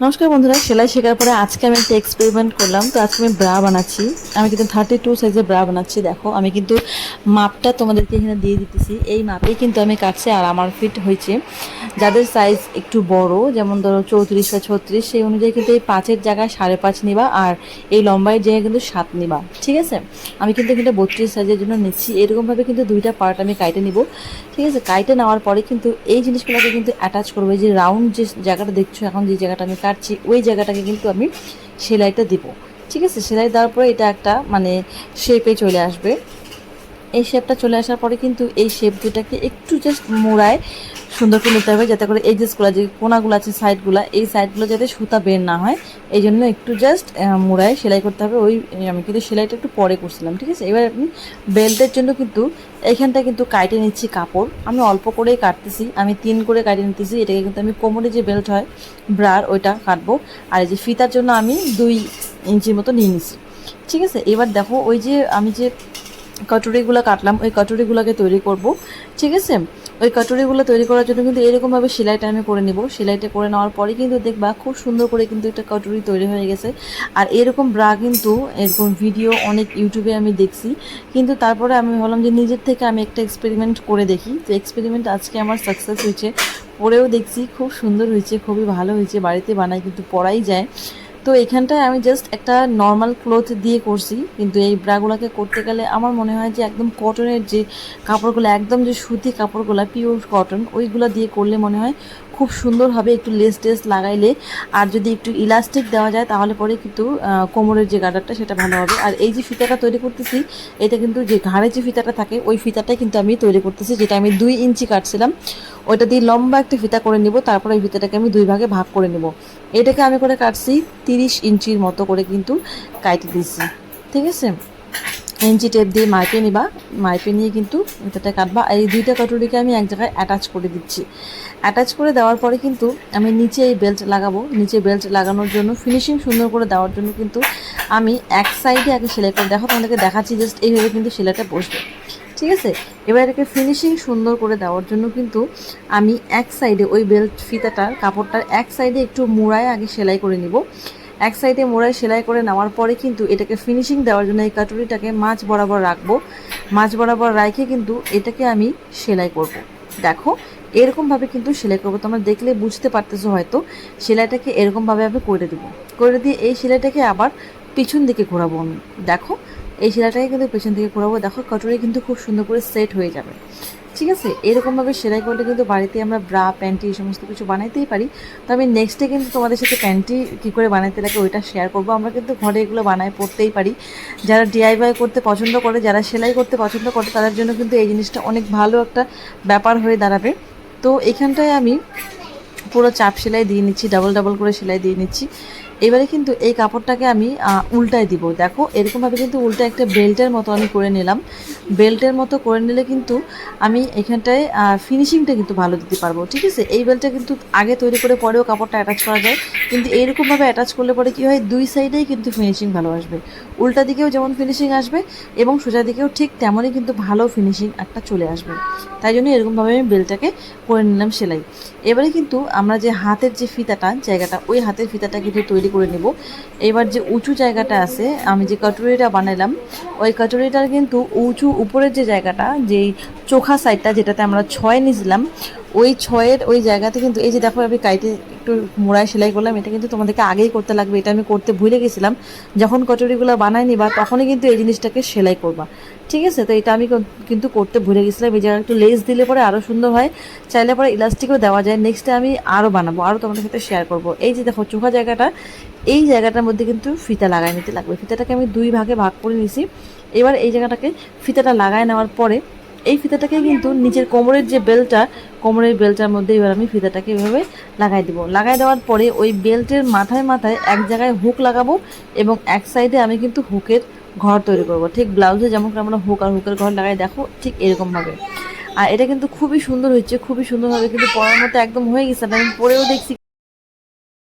নমস্কার বন্ধুরা, সেলাই শেখার পরে আজকে আমি একটা এক্সপেরিমেন্ট করলাম। তো আজকে আমি ব্রা বানাচ্ছি। আমি কিন্তু থার্টি টু সাইজের ব্রা বানাচ্ছি। দেখো, আমি কিন্তু মাপটা তোমাদেরকে এখানে দিয়ে দিতেছি। এই মাপেই কিন্তু আমি কাটছি আর আমার ফিট হয়েছে। যাদের সাইজ একটু বড়, যেমন ধরো চৌত্রিশ বা ছত্রিশ, সেই অনুযায়ী কিন্তু এই পাঁচের জায়গায় সাড়ে পাঁচ নিবা আর এই লম্বাইয়ের জায়গায় কিন্তু সাত নিবা। ঠিক আছে? আমি কিন্তু এখানে বত্রিশ সাইজের জন্য নিচ্ছি। এরকমভাবে কিন্তু দুইটা পার্ট আমি কাইটে নিব। ঠিক আছে? কাইটে নেওয়ার পরে কিন্তু এই জিনিসগুলোকে কিন্তু অ্যাটাচ করব। এই যে রাউন্ড যে জায়গাটা দেখছ, এখন যে জায়গাটা আমি কাটছি, ওই জায়গাটাকে কিন্তু আমি সেলাইটা দিব। ঠিক আছে? সেলাই দেওয়ার পরে এটা একটা মানে শেপে চলে আসবে। এই শেপটা চলে আসার পরে কিন্তু এই শেপ দুটাকে একটু জাস্ট মোড়ায় সুন্দর করে নিতে হবে, যাতে করে এই যেগুলো যে কোনাগুলো আছে সাইডগুলো এই সাইডগুলো যাতে সুতা বের না হয়। এই জন্য একটু জাস্ট মোড়ায় সেলাই করতে হবে। ওই আমি কিন্তু সেলাইটা একটু পরে করছিলাম, ঠিক আছে? এবার আপনি বেল্টের জন্য কিন্তু এইখানটা কিন্তু কাটে নিচ্ছি কাপড়। আমি অল্প করেই কাটতেছি, আমি তিন করে কাটে নিতেছি। এটাকে কিন্তু আমি কোমরে যে বেল্ট হয়, ব্রার, ওইটা কাটবো। আর এই যে ফিতার জন্য আমি দুই ইঞ্চির মতো নিয়ে নিছি ঠিক আছে? এবার দেখো, ওই যে আমি যে কটুরিগুলো কাটলাম, ওই কটুরিগুলোকে তৈরি করব, ঠিক আছে? ওই কটুরিগুলো তৈরি করার জন্য কিন্তু এরকমভাবে সেলাইটা আমি করে নেব। সেলাইটা করে নেওয়ার পরে কিন্তু দেখবা খুব সুন্দর করে কিন্তু একটা কটুরি তৈরি হয়ে গেছে। আর এরকম ব্রা কিন্তু, এরকম ভিডিও অনেক ইউটিউবে আমি দেখছি। কিন্তু তারপরে আমি ভাবলাম যে নিজের থেকে আমি একটা এক্সপেরিমেন্ট করে দেখি। তো এক্সপেরিমেন্ট আজকে আমার সাকসেস হয়েছে পরেও দেখছি, খুব সুন্দর হয়েছে, খুবই ভালো হয়েছে, বাড়িতে বানাই কিন্তু পরাই যায়। তো এখানটায় আমি জাস্ট একটা নর্মাল ক্লোথ দিয়ে করছি, কিন্তু এই ব্রাগুলোকে করতে গেলে আমার মনে হয় যে একদম কটনের যে কাপড়গুলো, একদম যে সুতি কাপড়গুলো পিওর কটন ওইগুলো দিয়ে করলে মনে হয় খুব সুন্দর হবে, একটু লেস টেস লাগাইলে। আর যদি একটু ইলাস্টিক দেওয়া যায়, তাহলে পরে কিন্তু কোমরের যে গার্ডারটা সেটা ভালো হবে। আর এই যে ফিতাটা তৈরি করতেছি, এটা কিন্তু যে ঘাড়ে যে ফিতাটা থাকে, ওই ফিতাটাই কিন্তু আমি তৈরি করতেছি, যেটা আমি দুই ইঞ্চি কাটছিলাম। ওইটা দিয়ে লম্বা একটা ফিতা করে নিব, তারপর ওই ফিতাটাকে আমি দুই ভাগে ভাগ করে নেব। এটাকে আমি করে কাটছি তিরিশ ইঞ্চির মতো করে কিন্তু কাইটে দিচ্ছি ঠিক আছে? ইঞ্চি টেপ দিয়ে মাইপে নিবা, মাইপে নিয়ে কিন্তু এটাতে কাটবা। এই দুইটা কাটুরিকে আমি এক জায়গায় অ্যাটাচ করে দিচ্ছি। অ্যাটাচ করে দেওয়ার পরে কিন্তু আমি নিচে এই বেল্ট লাগাবো। নিচে বেল্ট লাগানোর জন্য ফিনিশিং সুন্দর করে দেওয়ার জন্য কিন্তু আমি এক সাইডে আগে সেলাই করে দেখো তোমাদেরকে দেখাচ্ছি জাস্ট এইভাবে কিন্তু সেলাইটা বসবে। ঠিক আছে? এবার এটাকে ফিনিশিং সুন্দর করে দেওয়ার জন্য কিন্তু আমি এক সাইডে ওই বেল্ট ফিতাটার, কাপড়টার এক সাইডে একটু মোড়ায় আগে সেলাই করে নিব। এক সাইডে মোড়ায় সেলাই করে নেওয়ার পরে কিন্তু এটাকে ফিনিশিং দেওয়ার জন্য এই কাটুরিটাকে মাছ বরাবর রাখব। মাছ বরাবর রাখে কিন্তু এটাকে আমি সেলাই করব। দেখো এরকমভাবে কিন্তু সেলাই করব। তোমরা দেখলে বুঝতে পারতেছো হয়তো, সেলাইটাকে এরকমভাবে আমি করে দেবো। করে দিয়ে এই সেলাইটাকে আবার পিছন দিকে ঘোরাবো আমি। দেখো এই সেলাইটাকে কিন্তু পেছন থেকে ঘোরাবো। দেখো, কটরি কিন্তু খুব সুন্দর করে সেট হয়ে যাবে। ঠিক আছে? এরকমভাবে সেলাই করলে কিন্তু বাড়িতে আমরা ব্রা, প্যান্টি এই সমস্ত কিছু বানাইতেই পারি। তো আমি নেক্সটে কিন্তু তোমাদের সাথে প্যান্টি কী করে বানাইতে লাগে ওইটা শেয়ার করব। আমরা কিন্তু ঘরে এগুলো বানায় পড়তেই পারি। যারা ডিআইওয়াই করতে পছন্দ করে, যারা সেলাই করতে পছন্দ করে, তাদের জন্য কিন্তু এই জিনিসটা অনেক ভালো একটা ব্যাপার হয়ে দাঁড়াবে। তো এখানটায় আমি পুরো চাপ সেলাই দিয়ে নিচ্ছি ডাবল ডাবল করে সেলাই দিয়ে নিচ্ছি। এবারে কিন্তু এই কাপড়টাকে আমি উল্টায় দিব। দেখো, এরকমভাবে কিন্তু উল্টা একটা বেল্টের মতো আমি করে নিলাম। বেল্টের মতো করে নিলে কিন্তু আমি এখানটায় ফিনিশিংটা কিন্তু ভালো দিতে পারব, ঠিক আছে? এই বেল্টটা কিন্তু আগে তৈরি করে পরেও কাপড়টা অ্যাটাচ করা যায়। কিন্তু এইরকমভাবে অ্যাটাচ করলে পরে কী হয়? দুই সাইডেই কিন্তু ফিনিশিং ভালো আসবে। উল্টা দিকেও যেমন ফিনিশিং আসবে এবং সোজা দিকেও ঠিক তেমনই কিন্তু ভালো ফিনিশিং একটা চলে আসবে। তাই জন্য এরকমভাবে আমি বেলটাকে করে নিলাম সেলাই। এবারে কিন্তু আমরা যে হাতের যে ফিতাটা, জায়গাটা, ওই হাতের ফিতাটা কিন্তু তৈরি করে নেব। এবার যে উঁচু জায়গাটা আছে, আমি যে কাটুরিটা বানালাম ওই কাটুরিটার কিন্তু উঁচু উপরের যে জায়গাটা, যেই চোখা সাইডটা যেটাতে আমরা ছয় নিয়েছিলাম ওই ছয়ের ওই জায়গাতে কিন্তু, এই যে দেখো আমি কাইটে একটু মোড়ায় সেলাই করলাম, এটা কিন্তু তোমাদেরকে আগেই করতে লাগবে, এটা আমি করতে ভুলে গেছিলাম। যখন কচুরিগুলো বানাই নিবা তখনই কিন্তু এই জিনিসটাকে সেলাই করবা। ঠিক আছে? তো এটা আমি কিন্তু করতে ভুলে গেছিলাম, এই জায়গায় একটু লেস দিলে পরে আরও সুন্দর হয়। চাইলে পরে ইলাস্টিকও দেওয়া যায়। নেক্সটে আমি আরও বানাবো আরও তোমাদের সাথে শেয়ার করব। এই যে দেখো চোখা জায়গাটা, এই জায়গাটার মধ্যে কিন্তু ফিতা লাগাই নিতে লাগবে। ফিতাটাকে আমি দুই ভাগে ভাগ করে নিছি। এবার এই জায়গাটাকে ফিতাটা লাগায় নেওয়ার পরে এই ফিতাটাকে কিন্তু নিচের কোমরের যে বেলটা, কোমরের বেলটার মধ্যে এবার আমি ফিতাটাকে এভাবে লাগাই দেবো। লাগাই দেওয়ার পরে ওই বেল্টের মাথায় মাথায় এক জায়গায় হুক লাগাবো এবং এক সাইডে আমি কিন্তু হুকের ঘর তৈরি করব। ঠিক ব্লাউজে যেমন আমরা হুক আর হুকের ঘর লাগাই, দেখো ঠিক এরকমভাবে। আর এটা কিন্তু খুবই সুন্দর হচ্ছে খুবই সুন্দরভাবে কিন্তু পরার মতো একদম হয়ে গেছে। আমি পরেও দেখছি